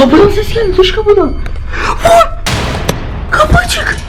Kapıdan ses geldi dış kapıdan. Vur! Kapı açık.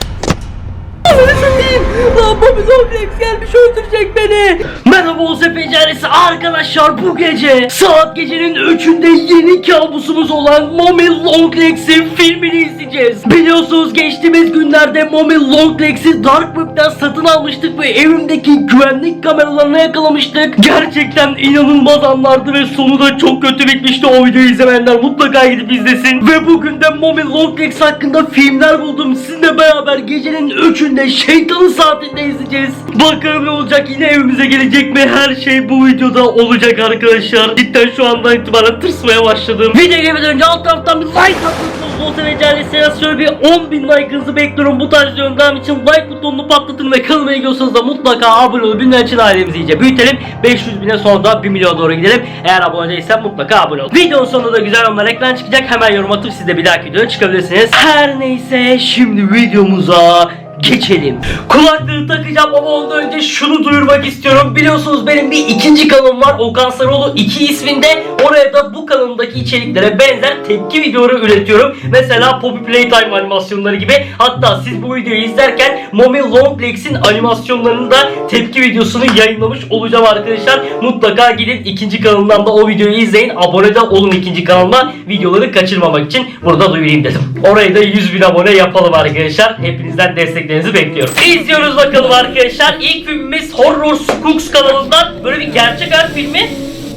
Bobby Zomflex gelmiş öldürecek beni. Merhaba Oğuzhan Becerisi arkadaşlar bu gece saat gecenin 3'ünde yeni kabusumuz olan Mommy Longlegs'in filmini izleyeceğiz. Biliyorsunuz geçtiğimiz günlerde Mommy Longlegs'i Dark Web'den satın almıştık ve evimdeki güvenlik kameralarına yakalamıştık. Gerçekten inanılmaz anlardı ve sonu da çok kötü bitmişti. O videoyu izlemeyenler mutlaka gidip izlesin. Ve bugün de Mommy Longlegs hakkında filmler buldum. Sizinle beraber gecenin 3'ünde şeytanın saatinde izleyeceğiz. Bakalım ne olacak yine evimize gelecek mi? Her şey bu videoda olacak arkadaşlar. Cidden şu andan itibaren tırsmaya başladım. Videoya geçmeden önce alt taraftan bir like atmışsınız. Ve Cale şöyle bir 10 bin like'ınızı bekliyorum. Bu tarz videolarım için like butonunu patlatın ve kanalıma ilgiliyorsanız da mutlaka abone olup binler için ailemizi iyice büyütelim. 500 bine sonra da 1 milyon doğru gidelim. Eğer abone değilsen mutlaka abone ol. Videonun sonunda da güzel anlar ekran çıkacak. Hemen yorum atıp siz de bir dahaki videoya çıkabilirsiniz. Her neyse şimdi videomuza geçelim. Kulaklığı takacağım ama ondan önce şunu duyurmak istiyorum. Biliyorsunuz benim bir ikinci kanalım var. Okan Sarıoğlu 2 isminde. Oraya da bu kanalımdaki içeriklere benzer tepki videoları üretiyorum. Mesela Poppy Playtime animasyonları gibi. Hatta siz bu videoyu izlerken Mommy Longlegs'in animasyonlarının da tepki videosunu yayınlamış olacağım arkadaşlar. Mutlaka gidin ikinci kanalımdan da o videoyu izleyin. Abone de olun ikinci kanalıma. Videoları kaçırmamak için burada duyurayım dedim. Orayı da 100 bin abone yapalım arkadaşlar. Hepinizden desteklerinizi bekliyorum. İzliyoruz bakalım arkadaşlar. İlk filmimiz Horror Spooks kanalından böyle bir gerçek hayat filmi.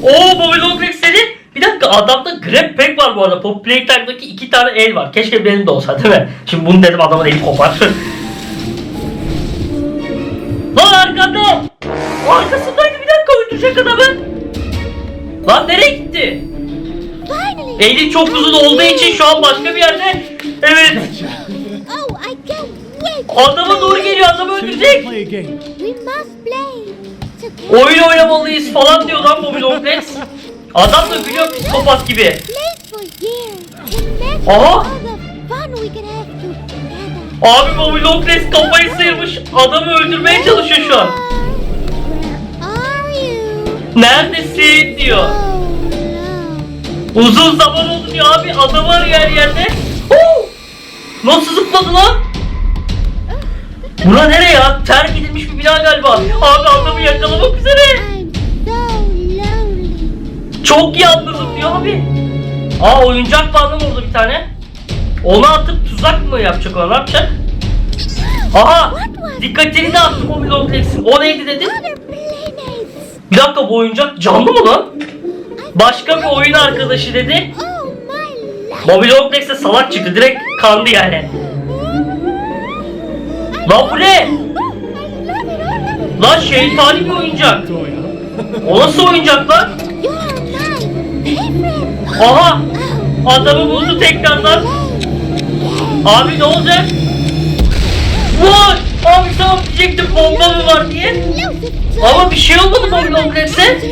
Oo Bobby Longlegs dedi. Bir dakika adamda grab pack var bu arada. Pop Playtime'daki iki tane el var. Keşke benim de olsa değil mi? Şimdi bunu dedim adamın eli kopar. Lan arkada! Arkasındaydı bir dakika öldürecek adamı. Lan nereye gitti? Eli çok uzun olduğu için şu an başka bir yerde. Evet. Adama doğru geliyor adamı öldürecek. Play a game. We must play! Together! Oyun oynamalıyız falan diyor lan Bobby Longlegs. Adam da gülüyor psikopat gibi. Imagine Aha! all the fun we could have together! Abi Bobby Longlegs kafayı sıyırmış. Adamı öldürmeye çalışıyor şu an. Where are you? Neredesin diyor. Oh, no. Uzun zaman oldu diyor abi. Adam var yer yerde. Nasıl zıpladı lan? Bura nereye ya? Terk edilmiş bir bina galiba. Abi adamı yakalamak üzere. Çok yalnızım diyor abi. Aa oyuncak var lan orada bir tane. Onu atıp tuzak mı yapacak o ne yapacak? Aha! Dikkatini de attım o Longlegs'in. O neydi dedi? Other playmates! Bir dakika bu oyuncak canlı mı lan? Başka bir oyun arkadaşı dedi. Oh, Longlegs de salak çıktı. Direkt kandı yani. Lan bu ne? Lan şeytani bir oyuncak. O nasıl oyuncak lan? Aha! Adamı buldu tekrardan. Abi ne olacak? Vur! Abi tamam diyecektim bomba mı var diye. Ama bir şey olmadı. Angel's favorite!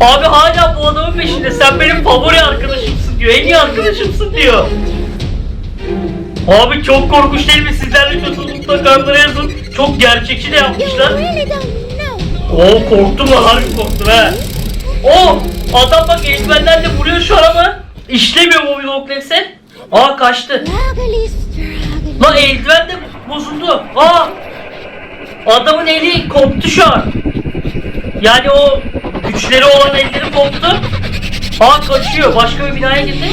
Abi hala bu adamın peşinde. Sen benim favori arkadaşımsın diyor. En iyi arkadaşımsın diyor. Abi çok korkunç değil mi? Sizler de mutlaka yorumlara yazın. Çok gerçekçi de yapmışlar. Oo korktum lan harbi korktum he. Oo adam bak eldivenlerle vuruyor şu an ama işlemiyor Bobby Longlegs'e. Aa kaçtı. Lan eldiven de bozuldu. Aa! Adamın eli koptu şu an. Yani o güçleri olan elleri koptu. Aa kaçıyor. Başka bir binaya girdi.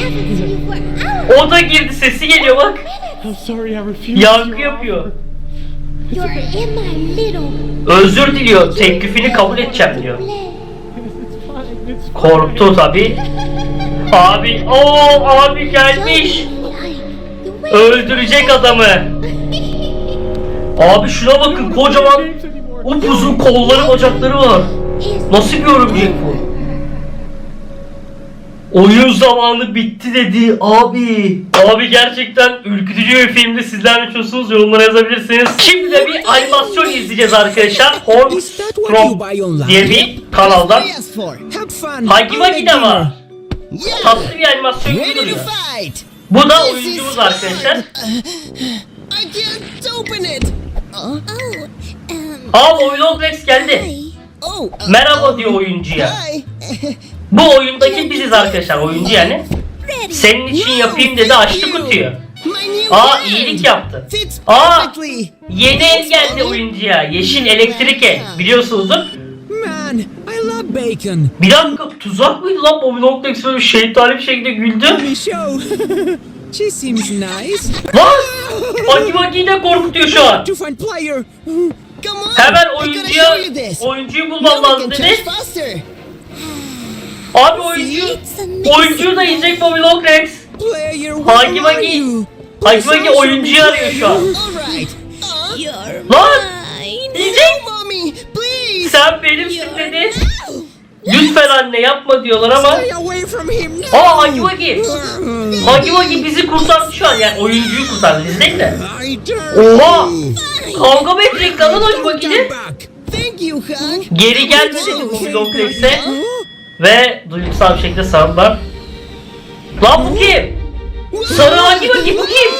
O da girdi. Sesi geliyor bak. I'm sorry I refused. Yankı your yapıyor. offer. You're in my little Özür diliyor. Teklifini kabul edeceğim diyor. play! It's fine. It's fine. Korktu tabi. Abi, o abi gelmiş. Like the way Öldürecek adamı. Abi şuna bakın kocaman upuzun kolları bacakları var. Nasıl bir örümcek bu? Oyun zamanı bitti dedi abi. Abi gerçekten ürkütücü bir filmdi. Sizler ne düşünüyorsunuz? Yorumlara yazabilirsiniz. Şimdi de bir animasyon izleyeceğiz arkadaşlar. Horn From diye bir kanaldan. Hagi Wagi de var. Tatlı bir animasyon gibi duruyor. Bu da oyuncumuz arkadaşlar. it. Oh, um, Aa Bobby Longlegs geldi. Oh. uh, Merhaba um, diyor oyuncuya. Bu oyundaki biziz arkadaşlar oyuncu yani. Senin için yapayım dedi açtı kutuyu. Aa iyilik yaptı. Aa yeni el geldi oyuncuya. Yeşil elektrik el. Biliyorsunuzdur. Bir dakika tuzak mıydı lan Bobby Longlegs böyle şeytani bir şekilde güldü. She seems nice. Lan! Baki Baki'yi de korkutuyor şu an. Hemen oyuncuya, oyuncuyu bulmam lazım dedi. Abi oyuncu, oyuncuyu da yiyecek Bobby where Hagi you? Hagi Bagi oyuncuyu arıyor şu an. Lan! Yiyecek. Sen benimsin dedi. Lütfen anne yapma diyorlar ama. Aa Hagi Bagi. Hagi Bagi bizi kurtardı şu an yani oyuncuyu kurtardı biz değil de. Oha! Kavga mı edecek lan Hagi Hug. Geri gelme dedi Bobby Longlegs'e. Ve duygusal bir şekilde sarıldılar. Lan bu kim? Sarı Hagi Bagi bu kim?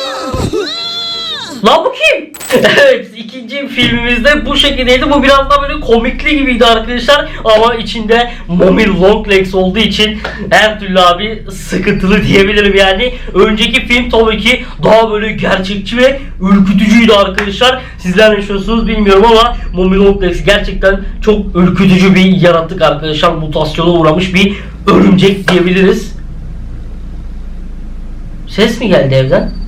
Lan bu kim? evet ikinci filmimizde bu şekildeydi. Bu biraz daha böyle komikli gibiydi arkadaşlar. Ama içinde Mommy Longlegs olduğu için her türlü abi sıkıntılı diyebilirim yani. Önceki film tabii ki daha böyle gerçekçi ve ürkütücüydü arkadaşlar. Sizler ne bilmiyorum ama Mommy Longlegs gerçekten çok ürkütücü bir yaratık arkadaşlar. Mutasyona uğramış bir örümcek diyebiliriz. Ses mi geldi evden?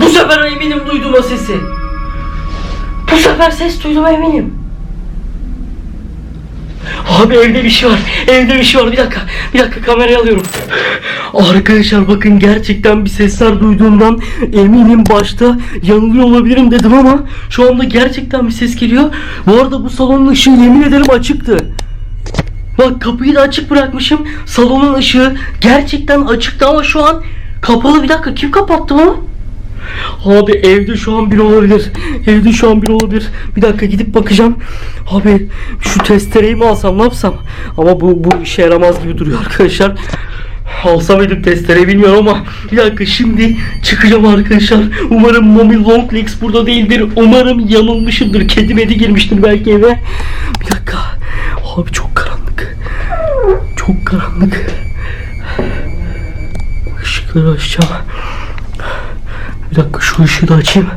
Bu sefer eminim duydum o sesi. Bu sefer ses duydum eminim. Abi evde bir şey var. Evde bir şey var. Bir dakika. Bir dakika kamerayı alıyorum. Arkadaşlar bakın gerçekten bir sesler duyduğumdan eminim başta yanılıyor olabilirim dedim ama şu anda gerçekten bir ses geliyor. Bu arada bu salonun ışığı yemin ederim açıktı. Bak kapıyı da açık bırakmışım. Salonun ışığı gerçekten açıktı ama şu an kapalı. Bir dakika kim kapattı bunu? Abi evde şu an biri olabilir. Evde şu an biri olabilir. Bir dakika gidip bakacağım. Abi şu testereyi mi alsam ne yapsam? Ama bu, bu işe yaramaz gibi duruyor arkadaşlar. Alsam mıydım testereyi bilmiyorum ama bir dakika şimdi çıkacağım arkadaşlar. Umarım Mommy Longlegs burada değildir. Umarım yanılmışımdır. Kedi medi girmiştir belki eve. Bir dakika. Abi çok karanlık. Çok karanlık. Işıkları açacağım. Bir dakika şu ışığı da açayım.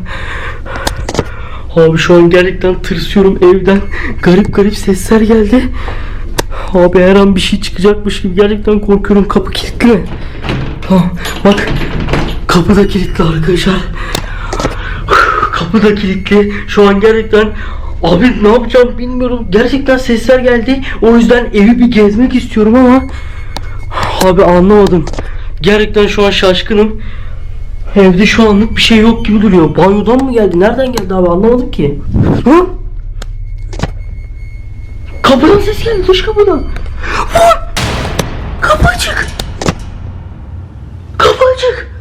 Abi şu an gerçekten tırsıyorum evden. Garip garip sesler geldi. Abi her an bir şey çıkacakmış gibi gerçekten korkuyorum. Kapı kilitli mi? Ha, bak kapı da kilitli arkadaşlar. Kapı da kilitli. Şu an gerçekten abi ne yapacağım bilmiyorum. Gerçekten sesler geldi. O yüzden evi bir gezmek istiyorum ama abi anlamadım. Gerçekten şu an şaşkınım. Evde şu anlık bir şey yok gibi duruyor. Banyodan mı geldi? Nereden geldi abi anlamadım ki. Ha? Kapıdan ses geldi dış kapıdan. Vur! Kapı açık. Kapı açık.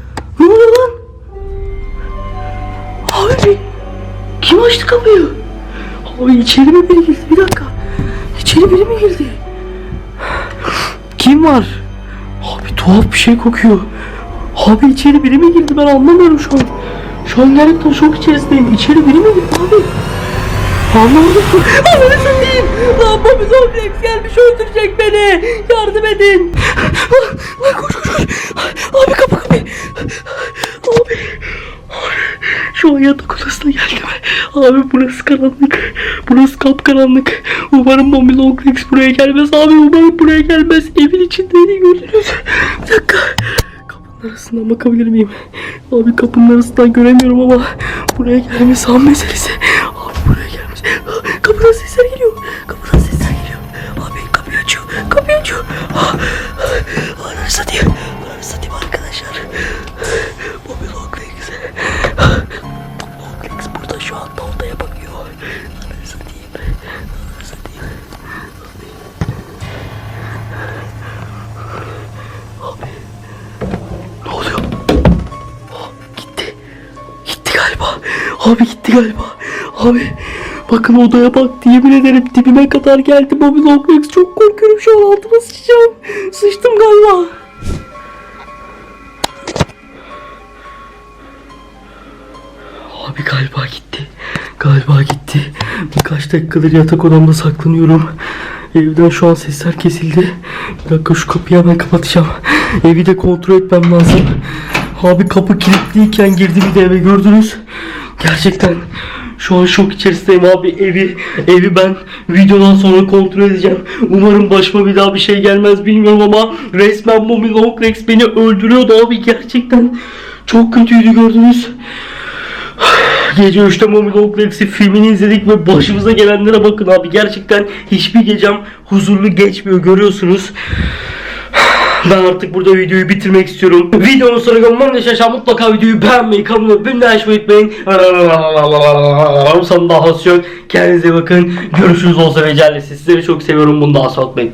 Ne oluyor lan? Abi kim açtı kapıyı? Abi içeri mi biri girdi? Bir dakika. İçeri biri mi girdi? Kim var? Abi tuhaf bir şey kokuyor. Abi içeri biri mi girdi ben anlamıyorum şu an. Şu an gerçekten şok içerisindeyim. İçeri biri mi girdi abi? Anlamadım. Ananı satayım. Lan Bobby Zomlex gelmiş öldürecek beni. Yardım edin. Lan, koş koş koş. Abi kapı kapı. Abi. Şu an yatak odasına geldim. Abi burası karanlık. Burası kapkaranlık. Umarım Bobby Longlegs buraya gelmez. Abi umarım buraya gelmez. Evin içindeydi gördünüz. Bir dakika. Arasından bakabilir miyim? Abi kapının arasından göremiyorum ama buraya gelmesi an meselesi. Abi gitti galiba. Abi bakın odaya bak yemin ederim dibime kadar geldi Bobby Longlegs. Çok korkuyorum şu an altıma sıçacağım. Sıçtım galiba. Abi galiba gitti. Galiba gitti. Birkaç dakikadır yatak odamda saklanıyorum. Evden şu an sesler kesildi. Bir dakika şu kapıyı hemen kapatacağım. Evi de kontrol etmem lazım. Abi kapı kilitliyken girdi de eve gördünüz. Gerçekten şu an şok içerisindeyim abi. Evi evi ben videodan sonra kontrol edeceğim. Umarım başıma bir daha bir şey gelmez bilmiyorum ama resmen Mommy Long Rex beni öldürüyordu abi gerçekten. Çok kötüydü gördünüz. Gece 3'te Mommy Long Rex'i filmini izledik ve başımıza gelenlere bakın abi. Gerçekten hiçbir gecem huzurlu geçmiyor görüyorsunuz. Ben artık burada videoyu bitirmek istiyorum. Videonun sonuna gelmem yaşaşan mutlaka videoyu beğenmeyi, kanalıma abone açmayı unutmayın. Sonunda hasyon. Kendinize iyi bakın. Görüşürüz olsa ve Sizleri çok seviyorum. Bunu da asla unutmayın.